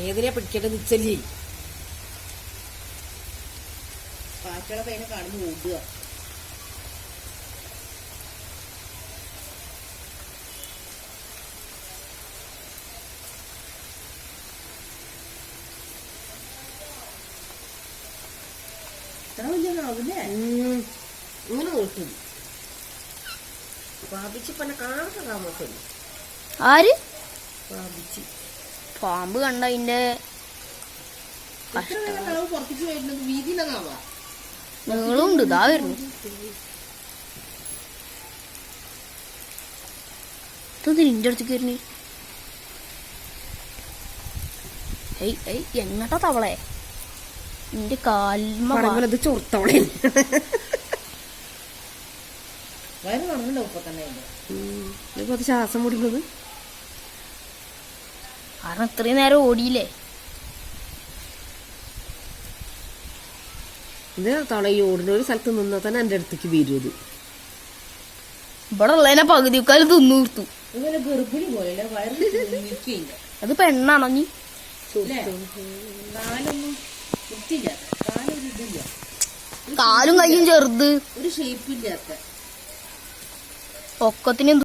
ഏതിനാ പിടിക്കേണ്ടത് നിച്ചല്ലേ ബാക്കിയുള്ള അതിനെ കാണുമ്പോൾ ഓടുക. ഇത്ര വലിയ നാവില്ലേ ഇങ്ങനെ നോക്കും പാപിച്ച് പല കാണാത്ത താമസം ആര്? പാപിച്ച് പാമ്പ് കണ്ട അതിന്റെ നീളമുണ്ട് ഇതാ വരുന്നു. ഇത് നിന്റെ അടുത്തേക്ക് വരുന്നേ? ഏയ് ഏയ് എങ്ങട്ടാ തവളെ? നിന്റെ അത് ചൊറുത്തവളെ. വയറ് കാണുന്നുണ്ടോ ഇപ്പൊ തന്നെ അതിന്റെ ശ്വാസം മുടിക്കുന്നത് കാരണം ഇത്രയും നേരം ഓടിയില്ലേ? ഇത് ഈ ഓടുന്ന ഒരു സ്ഥലത്ത് നിന്നാൽ തന്നെ എന്റെ അടുത്തേക്ക് വരും ഇത്. ഇവിടെ ഉള്ളതിനെ പകുതി മുക്കാൽ തിന്നു തീർത്തു അത് പെണ്ണാണോ നീ? കാലും കയ്യും ചെറുത്. ഒരു ഷേപ്പില്ലാത്ത ഒക്കത്തിനും